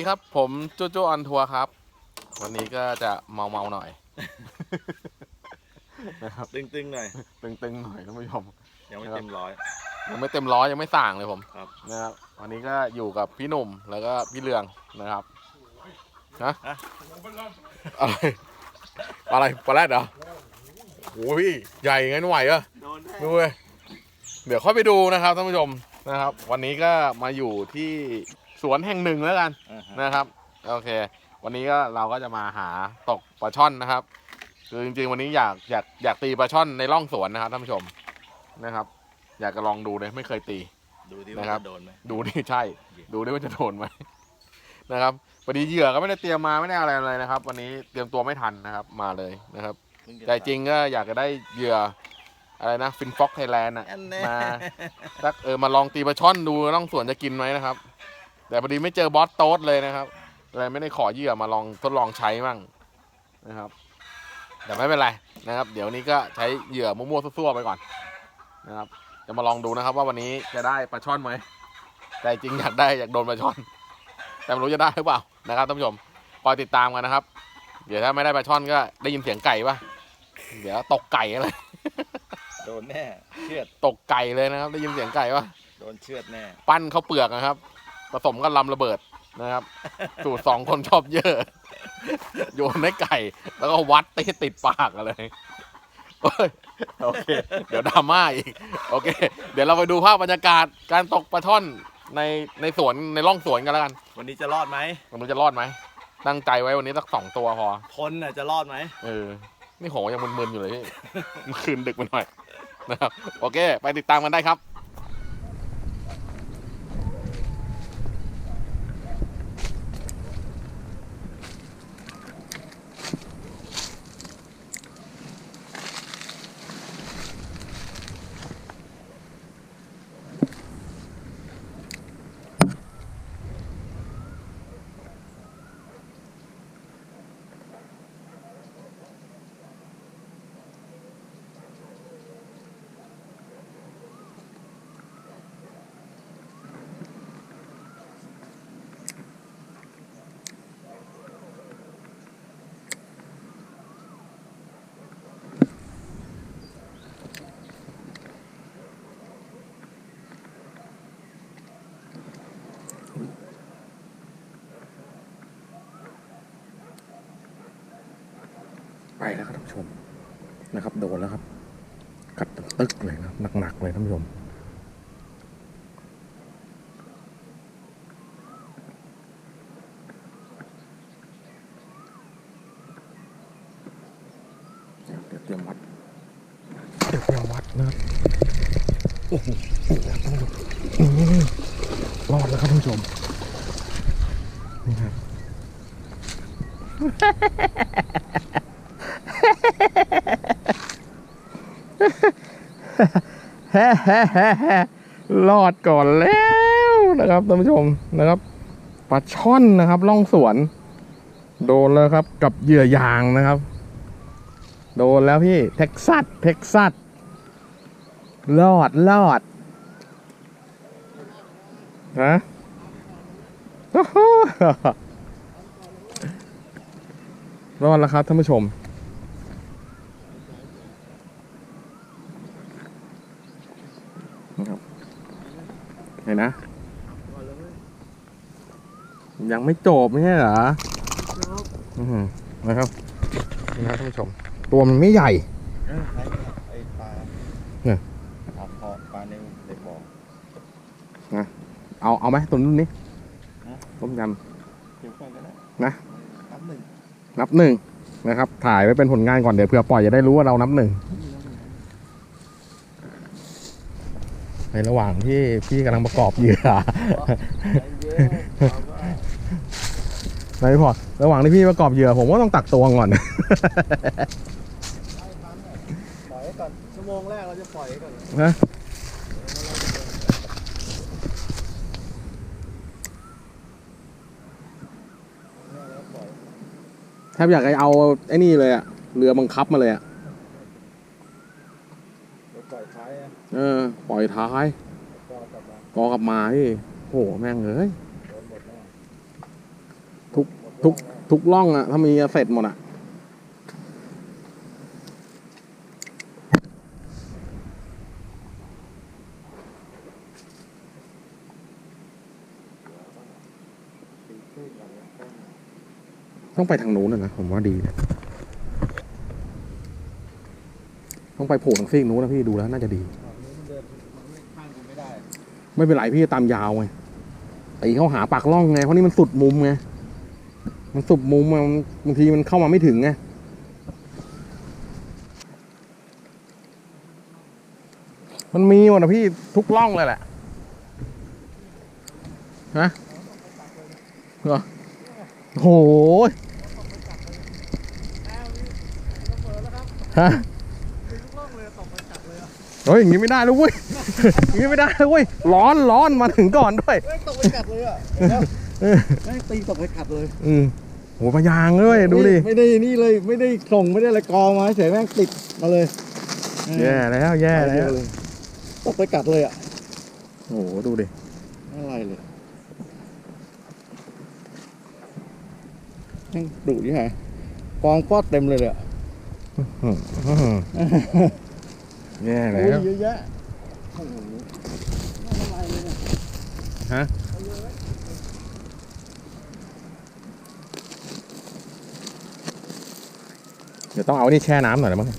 ดีครับ ผมจูจูออนทัวร์ครับ วันนี้ก็จะเมาเมาๆหน่อย นะครับตึงๆหน่อย ตึงๆหน่อยท่านผู้ชม ยังไม่เต็มร้อย ยังไม่เต็มร้อยยังไม่สั่งเลยผมครับ นะครับวันนี้ก็อยู่กับพี่หนุ่มแล้วก็พี่เลืองนะครับฮะ อะไรอะไรปลาแรดเหรอโอ้ยใหญ่งั้นไหวเหรอ โดนดูเลยเดี๋ยวค่อยไปดูนะครับท่านผู้ชมนะครับ วันนี้ก็มาอยู่ที่ สวนแห่งหนึ่งแล้วกันนะครับโอเค วันนี้ก็เราก็จะมาหาตกปลาช่อนนะครับ คือจริงๆวันนี้อยากอยากอยากตีปลาช่อนในร่องสวนนะครับท่านผู้ชมนะครับ อยากจะลองดูเลยไม่เคยตี ดูดินะว่าครับ จะโดนไหม ดูนี่ใช่ ดูดิว่าจะโดนไหมนะครับพอดีเหยื่อก็ไม่ได้เตรียมมาไม่ได้อะไรเลยนะครับ วันนี้เตรียมตัวไม่ทันนะครับมาเลยนะครับเพิ่ะแต่จริงก็อยากจะได้เหยื่ออะไรนะฟินฟ็อกไทยแลนด์อะอันแน่ มาสักเออมาลองตีปลาช่อนดูร่องสวนจะกินไหมนะครับ แต่พอดีไม่เจอบอสโต๊ดเลยนะครับเลยไม่ได้ขอเหยื่อมาลองทดลองใช้บ้างนะครับ แต่ไม่เป็นไรนะครับ เดี๋ยวนี้ก็ใช้เหยื่อมั่วๆซั่วๆไปก่อนนะครับ จะมาลองดูนะครับ ว่าวันนี้จะได้ปลาช่อนไหมแต่จริงอยากได้อยากโดนปลาช่อน แต่ไม่รู้จะได้หรือเปล่านะครับท่านผู้ชมคอยติดตามกันนะครับ เดี๋ยวถ้าไม่ได้ปลาช่อนก็ได้ยินเสียงไก่ปะเดี๋ยวตกไก่อะไรโดนแน่เชือดตกไก่เลยนะครับ ได้ยินเสียงไก่ปะโดนเชือดแน่ ปั้นข้าวเปลือกนะครับ ผสมกับลำระเบิดนะครับ สูตรสองคนชอบเยอะ โยนให้ไก่ แล้วก็วัดตีติดปากกันเลยโอ้ยโอเค เดี๋ยวดราม่าอีก โอเค เดี๋ยวเราไปดูภาพบรรยากาศการตกปลาช่อนในในสวนในร่องสวนกันแล้วกันวันนี้จะรอดไหมมันรู้จะรอดไหมตั้งใจไว้วันนี้สักสองตัวพอทนน่ะจะรอดไหมเออนี่โหยังมึนๆอยู่เลยพี่เมื่อคืนดึกไปหน่อยนะครับ โอเค ไปติดตามกันได้ครับ ไปแล้วครับท่านผู้ชมนะครับ โดนแล้วครับกัดตึกเลยนะหนักๆเลยท่านผู้ชม เดี๋ยวเดี๋ยวเตรียมวัด เดี๋ยวเตรียมวัดนะครับโอ้โหท่านผู้ชมนี่รอดแล้วครับท่านผู้ชมนี่ครับ แฮ่แฮ่แฮ่แฮ่ รอดก่อนแล้วนะครับท่านผู้ชมนะครับปลาช่อนนะครับล่องสวน โดนแล้วครับกับเหยื่อยางนะครับ โดนแล้วพี่เท็กซัสเท็กซัสรอดรอดฮะโอ้รอดแล้วครับท่านผู้ชม นะครับ เห็นนะยังไม่จบไม่ใช่เหรออือหือนะครับนี่นะท่านผู้ชม ตัวมันไม่ใหญ่เออใช่ไอ้ปลาเนี่ย ปลาคอปลาในในบ่อ เอาเอาไหมตัวนู้นนี้ฮะ ต้มยเดี๋ยวก่อนก็ได้นะนับหนึ่งำนับหนึ่งนะครับ ถ่ายไว้เป็นผลงานก่อนเดี๋ยวเผื่อปล่อยจะได้รู้ว่าเรานับหนึ่ง ในระหว่างที่พี่กำลังประกอบเหยื่อใจเย็นเอาว่าไม่พอระหว่างที่พี่ประกอบเหยื่อผมก็ต้องตักตวงก่อนปล่อยไว้ก่อนชั่วโมงแรกเราจะปล่อยไว้ก่อนนะแล้วปล่อยแทบอยากให้เอาไอ้นี่เลยอะเรือบังคับมาเลยอะ เดี๋ยวปล่อยท้ายอะ เออ ปล่อยท้ายก็กลับมากอกลับมาพี่โหแม่งเอ้ยโดนหมดแน่ทุกทุกร่องอะถ้ามีเสร็จหมดอะต้องไปทางนู้นนะนะ ผมว่าดีนะต้องไปโผล่ทางซีกนู้นนะพี่ดูแล้วน่าจะดี มันเดินมันไม่ข้างกูไม่ได้ ไม่เป็นไรพี่ตามยาวไงตีเข้าหาปากร่องไงเพราะนี่มันสุดมุมไงมันสุดมุมมันบางทีมันเข้ามาไม่ถึงไงมันมีหมดนะพี่ทุกร่องเลยแหละฮะเหรอโอ้โหฮะเลยตกไปจับเลยอะเฮ้ยอย่างงี้ไม่ได้แล้วเว้ย อย่างงี้ไม่ได้แล้วเว้ยร้อนร้อนมาถึงก่อนด้วยเฮ้ยตกไปกัดเลยอะเห็นไหมเออแม่งตีตกไปกัดเลยอืมโหพยางเลยดูดิไม่ได้นี่เลยไม่ได้ส่งไม่ได้อะไรกองมาเฉยแม่งติดมาเลยแย่แล้วแย่ไปแล้เดียวเลยตกไปกัดเลยอะโอ้โหดูดิอะไรเลยแม่งดุยี่ไงกองฟอดเต็มเลยเลยอะอื้อแย่โอ้แล้ยวเยอะแยะ โอ้โหอะไรเลยเนี่ยฮะเดี๋ยวต้องเอานี่แช่น้ำหน่อยแล้วมั้ง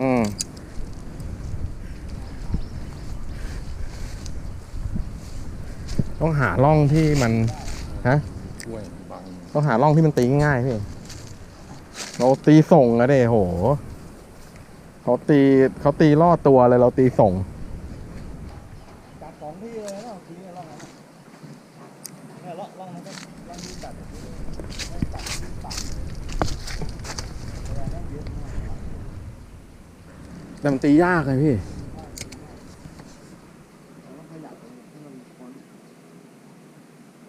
อืมต้องหาร่องที่มัน ฮะ ช่วยบัง ต้องหาร่องที่มันตีง่ายๆพี่ เราตีส่งอะเด้โหเขาตีเขาตีล่อตัวเลยเราตีส่งจัดสองที่เลยนะทีนี้ร่องนั้นเนี่ยร่องร่องนั้นก็ร่องที่จัดไม่จัดที่ตัดแสดงว่าเยอะมากแต่มันตียากเลยพี่เราต้องขยับตรงนี้ให้มันพ้น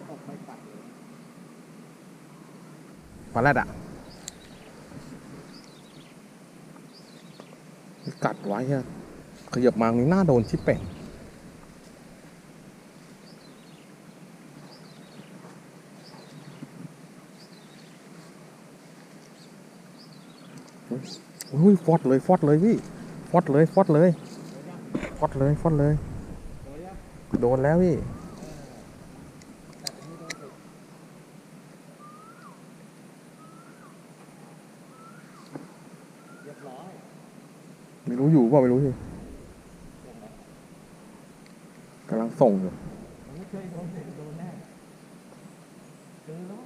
ตกไปกัดเลยปลาแรดอะกัด ไว้อะขยับมาตรงนี้หน้าโดนชิปเป่งอุ้ยฟอดเลยฟอดเลยพี่ฟอดเลยฟอดเลยฟอดเลยฟอดเลย โดนแล้วพี่ ตัดอันนี้โดนสุดเรียบร้อย ไม่รู้อยู่เปล่าไม่รู้สิกำลังส่งอยู่ผมไม่เคยโดนเลยโดนแน่เจอแล้ว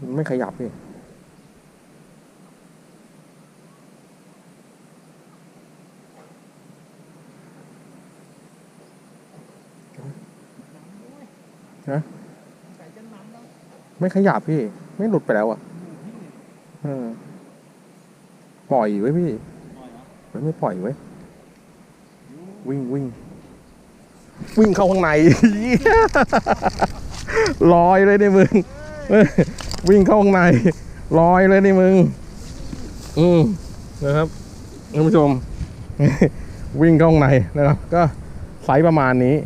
มันไม่ขยับพี่ฮะไม่ขยับพี่ ไม่หลุดไปแล้วอะ เออ ปล่อยไว้พี่ มันไม่ปล่อยไว้วิ่งวิ่งวิ่งเข้าข้างใน ลอยเลยนี่มึง วิ่งเข้าข้างใน ลอยเลยนี่มึง อืมนะครับท่านผู้ชม วิ่งเข้าข้างในนะครับ ก็ไซส์ประมาณนี้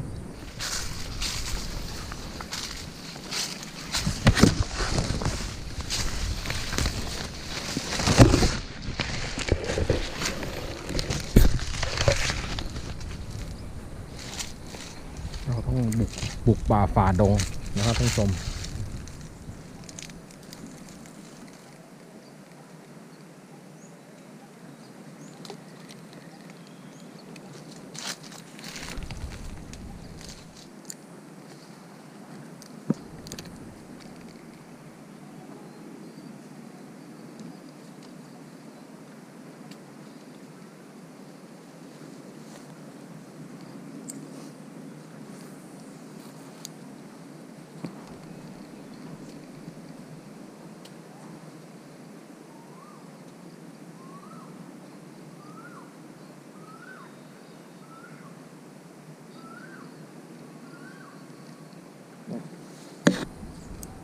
เราต้องบุกบุก ป่าฝ่าดงนะครับท่านผู้ชม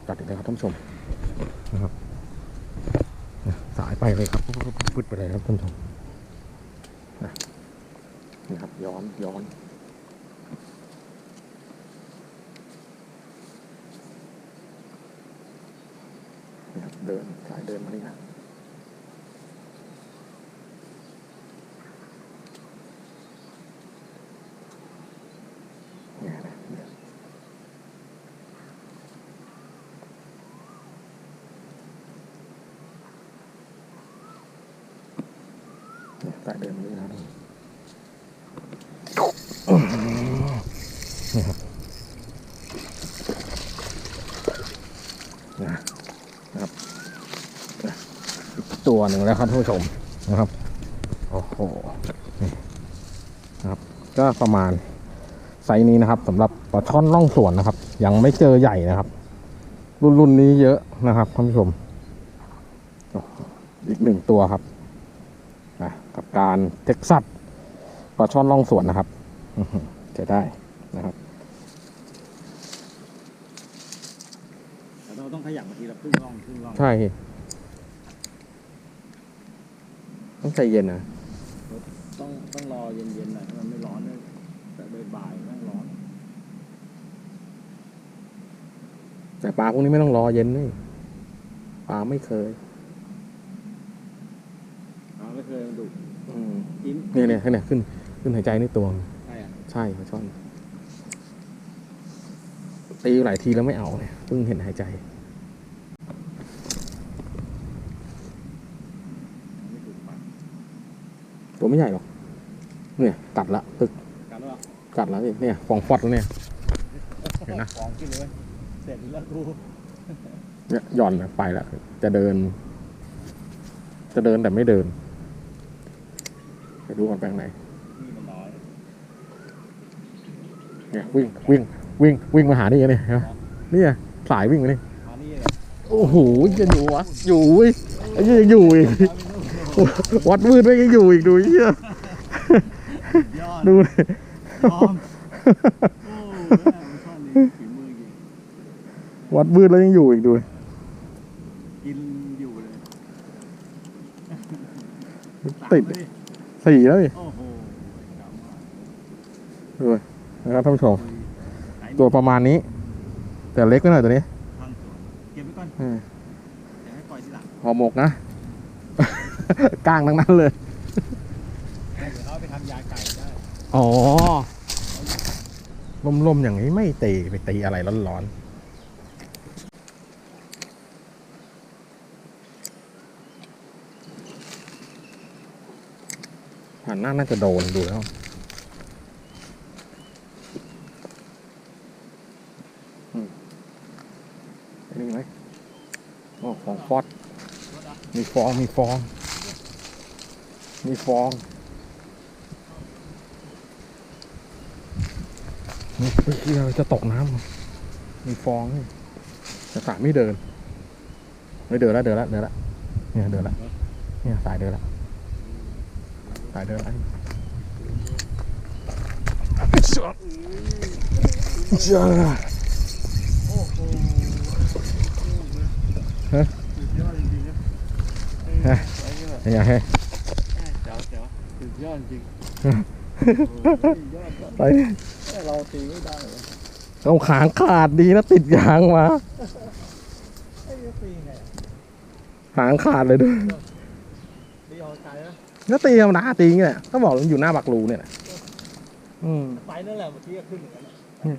ตัดอีกลยครับท่านผู้ชมนะครับสายไปเลยครับพุดไปเลยครับท่านผู้ชมนะครับย้อนย้อนเดินสายเดินมานี่ครับ เนี่ยสายเดินมานี่นะนี่ครับนะครับตัวหนึ่งแล้วครับท่านผู้ชมนะครับโอ้โหนี่นะครับก็ประมาณไซส์นี้นะครับสำหรับปลาช่อนล่องสวนนะครับ ยังไม่เจอใหญ่นะครับ รุ่นรุ่นนี้เยอะนะครับท่านผู้ชมอีกหนึ่งตัวครับารเท็กซัสปลาช่อนล่องสวนนะครับอื้อหือจะได้นะครับแต่เราต้องขยับมาทีละครึ่งร่องครึ่งร่องใช่ต้องใจเย็นนะต้องต้องรอเย็นๆหน่อยให้มันไม่ร้อนด้วยแต่บ่ายๆแม่งร้อน แต่ปลาพวกนี้ไม่ต้องรอเย็นนี่ปลาไม่เคย เราไม่เคยมันดุ อืมกินเนี่ยเนี่ยเนี่ยขึ้นขึ้นหายใจในตัวใช่อะใช่ปลาช่อนตีหลายทีแล้วไม่เอาเนี่ยเพิ่งเห็นหายใจไม่ถูกปากตัวไม่ใหญ่หรอก เนี่ยกัดละตึก กันว่ากัดแล้วสิเนี่ยฟองฟอดแล้วเนี่ย เห็นนะฟองขึ้นเลยเสร็จแล้วกูเนี่ยหย่อนไปแล้วจะเดิน จะเดินแต่ไม่เดิน ไปดูก่อนแปลงไหนนี่มันน้อยเนี่ยวิ่งวิ่งวิ่งวิ่งมาหานี่ไงเนี่ยเห็นไหมเนี่ยสายวิ่งมานี่มานี่เลยโอ้โหจะอยู่วะอยู่เว้ยไอ้เหี้ยยังอยู่อีกวัดมืดไว้ยังอยู่อีกดูไอ้เหี้ยยอดดูดิยอมโอ้แม่มันชอบนี่ฝีมือจริงวัดมืดแล้วยังอยู่อีกดูกินอยู่เลยติดเลย สี่แล้วดิโอ้โหกำมาดูนะครับท่านผู้ชมไหนตัวประมาณนี้ แต่เล็กไปหน่อยตัวนี้ทางสวนเก็บไว้ก่อนอืมเดี๋ยวให้ปล่อยทีหลังห่อหมกนะ กลางทั้งนั้นเลย เดี๋ยวเขาเอาไปทำยาไก่ได้อ๋อลมๆอย่างนี้ไม่ตีไปตีอะไรร้อนๆ ผ่านหน้าน่าจะโดนดูแล้วอืมไอ้นี่ไหมโอ้ฟองฟอดมีฟองมีฟอง มีฟองนี่เฮ้ยเหี้ยจะตกน้ำมีฟองนี่แต่สายไม่เดิน ไม่เดินแล้วเดินแล้วเดินแล้วเนี่ยเดินแล้วเนี่ยสายเดินแล้วสายเดินแล้วจ้าจ้าโอ้โหฮะยอดจริงๆนะฮะไอ้นี่แบบเป็นไงเฮ้ยเจ๋วเจ๋วสุดยอดจริงไปเราตีไม่ได้เลยเอาขางขาดดีนะติดยางมาหางขาดเลยด้วย ตีออกไกลนะ ก็ตีธรรมดาตีอย่างเงี้ยแหละก็บอกมันอยู่หน้าบักรูเนี่ยแหละอืมไปนั่นแหละเมื่อกี้ก็ขึ้นเหมือนกันนะ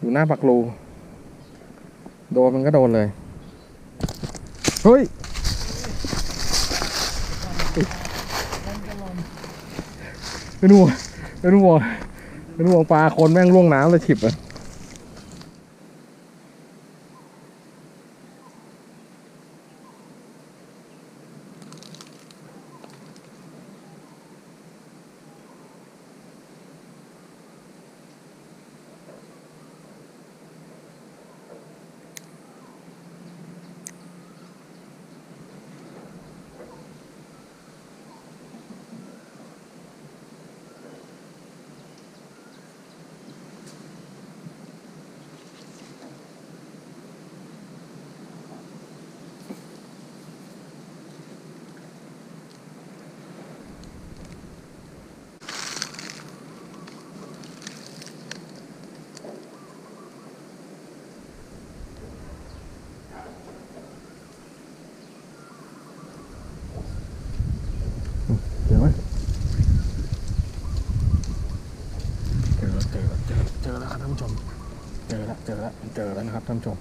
อยู่หน้าปักรู โดนมันก็โดนเลย เฮ้ยเป็นห่วงเป็นห่วงเป็นห่วงปลาคนแม่งล่วงน้ำเลยฉิบอะานผู้ชม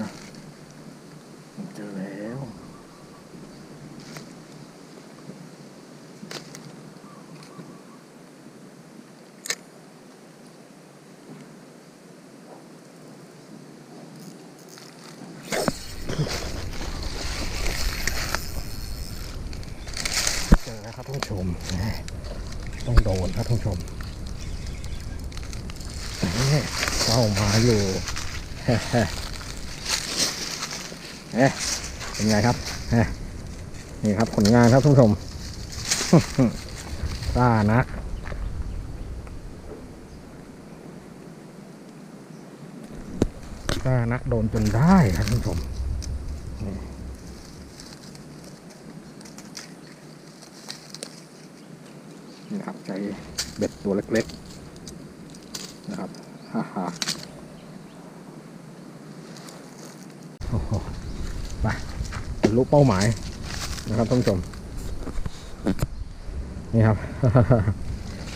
นะเจอแล้วเจอแล้วครับท่านผู้ชมแหมต้องโดนครับท่านผู้ชมแหมเข้ามาอยู่ เอ๊ะเป็นไงครับเฮ้นี่ครับผลงานครับท่านผู้ชมกล้านักกล้านักโดนจนได้ครับท่านผู้ชมนี่นะครับใช้เบ็ดตัวเล็กๆ นะครับ ฮ่าฮ่าโอ้โหไปบรร ลุเป้าหมายนะครับท่านผู้ชมนี่ครับ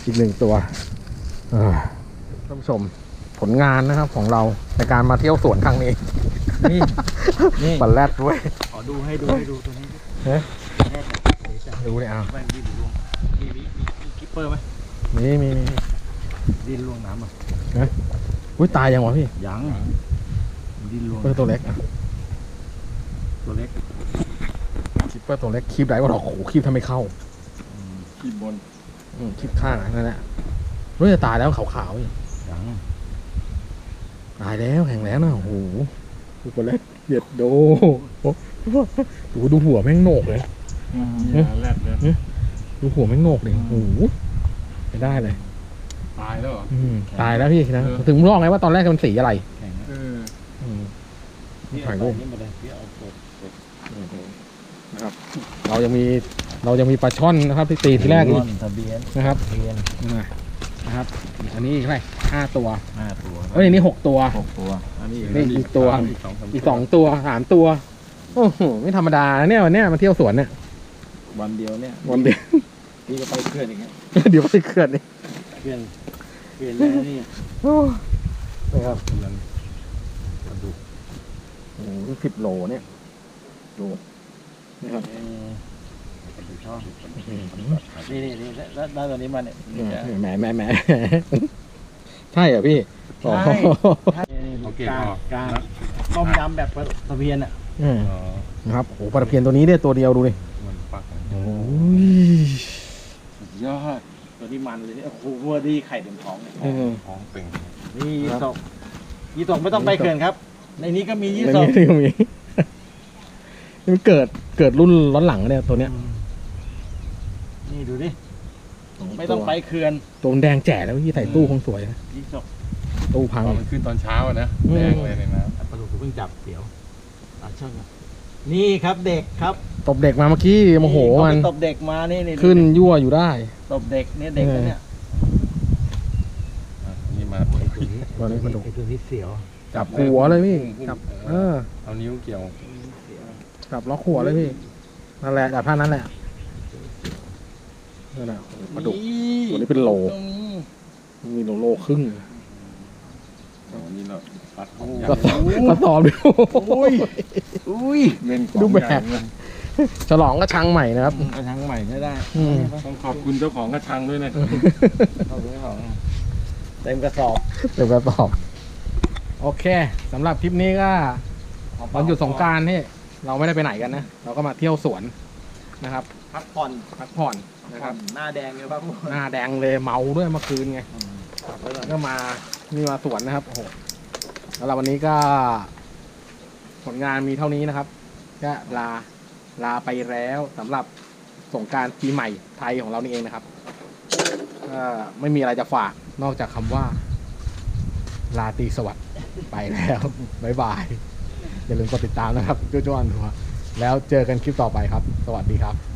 อีกหนึ่งตัวเอ่อท่านผู้ชมผลงานนะครับของเราในการมาเที่ยวสวนครั้งนี้นี่นี่ปันแรดด้วยขอดูให้ดูให้ดูตัวนี้เอ๊ะแรกเลยเดี๋ยวจะดูเลยอะแม่งดินลวงมีมีมีมีคิปเปอร์ไหมมีมีมีดินลวงน้ำอะอุ้ยตายยังวะพี่ยังดินลวงเปอร์ตัวเล็กอะ ตัวเล็กคิปเปอร์ตัวเล็กคีบได้ว่าเราโอ้โหคีบทำไม่เข้าขีบบนอืมคลิปข้างนั่นแหละรู้จะตายแล้วขาวๆอีกยังตายแล้วแข็งแล้วนะโอ้โหดูคนแรกเด็ดโดโอ้โหดูหัวแม่งโหนกเลยแรกเลยดูหัวแม่งโหนกเลยโอ้โหไม่ได้เลย ตายแล้วเหรอ อืมตายแล้วพี่นะเออ ถึงร้องไงว่าตอนแรกมันสีอะไร แข็งเออ อืม นี่ถ่ายรูป นี่มาเลยพี่เอากดกด นะครับ เรายังมีเรายังมีปลาช่อนนะครับที่ตีทีแรกอีกทะเบียนนะครับทะเบียนอ่านะครับ อันนี้อีกเท่าไหร่ห้าตัวห้าตัวเอ้ยอันนี้หกตัวหกตัวอันนี้นี่อีกตัวอีกสองสามอีกสองตัวสามตัวโอ้โหไม่ธรรมดานะเนี่ยวันเนี้ยมาเที่ยวสวนเนี่ยวันเดียวเนี่ยวันเดียวพี่ก็ไปเคลื่อนอย่างเงี้ยเดี๋ยวไปเขื่อนนี่เคลื่อนเคลื่อนแล้วนี่โอ้นะครับเคลื่อนกระดูกโอ้โหสิบโลเนี่ย ดูนะครับเออกระดูกช่อนี่นี่นี่ได้ได้ตัวนี้มาเนี่ยนี่จะแหมแหมแหมใช่เหรอพี่ใช่โอเคกลางพอกลางต้มยำแบบตะเพียนอะอืมอ๋อนะครับโอ้โหปลาตะเพียนตัวนี้เนี่ยตัวเดียวดูดิมันปักโอ้ยยอดตัวนี้มันเลยเนี่ยโอ้โหวัวดีไข่เต็มท้องเลยเออท้องเป่งนี่ยี่สกยี่สกไม่ต้องไปเขื่อนครับ ในนี้ก็มียี่ในสกนี้ก็ มีนี่มันเกิดเกิดรุ่นร้อนหลังเนี่ยตัวเนี้ยนี่ดูดิ ไม่ต้องไปเขื่อนตัวมันแดงแจ๋แล้วพี่ใส่ตู้คงสวยนะยี่สกตู้พัง ตอนมันขึ้นตอนเช้าอะนะอืมแดงเลยในน้ปลาดุกเพิ่งจับเดี๋ยวอาช่างนี่ครับเด็กครับ ตบเด็กมาเมื่อกี้โมโหเขามัไปนตบเด็กมานี่นี่ขึ้นยั่วอยู่ได้ ตบเด็กเนี่ยเด็กนะเนี่ยำอะนี่มาตัวนี้มันดุไอ้ตัวนี้เสียวจับหัวเลยพี่จับเออเอานิ้วเกี่ยว จับล็อกหัวเลยพี่นั่นแหละจับท่านั้นแหละนั่นแหละปลาดุกตัวนี้เป็นโลตรงนี้มีโลโลครึ่งอ๋อนี่เราปัดของก็สอบก็สอบดูอุ้ยอุ้ยเล่นของดูแบบใหญ่เลยฉลองก็ชังใหม่นะครับกระชังใหม่ไม่ได้อืมต้องขอบคุณเจ้าของกระชังด้วยนะเอาไปของเต็มกระสอบเดี๋ยวก็ตอบ โอเคสำหรับคลิปนี้ก็วันหยุดสงกรารนี่ เราไม่ได้ไปไหนกันนะ เราก็มาเที่ยวสวนนะครับ พักผ่อนพักผ่อนนะครับ หน้าแดงเลยพักผ่อนหน้าแดงเลยเมาด้วยเมื่อคืนไงก็มานี่มาสวนนะครับโอ้โหแล้วเราวันนี้ก็ ผลงานมีเท่านี้นะครับก็ลาลาไปแล้วสำหรับสงกรารปีใหม่ไทยของเรานี่เองนะครับก็ไม่มีอะไรจะฝากนอกจากคำว่า ลาตรีสวัสดิ์ไปแล้ว บ๊ายบาย อย่าลืมกดติดตามนะครับจ้วนๆหัวแล้วเจอกันคลิปต่อไปครับ สวัสดีครับ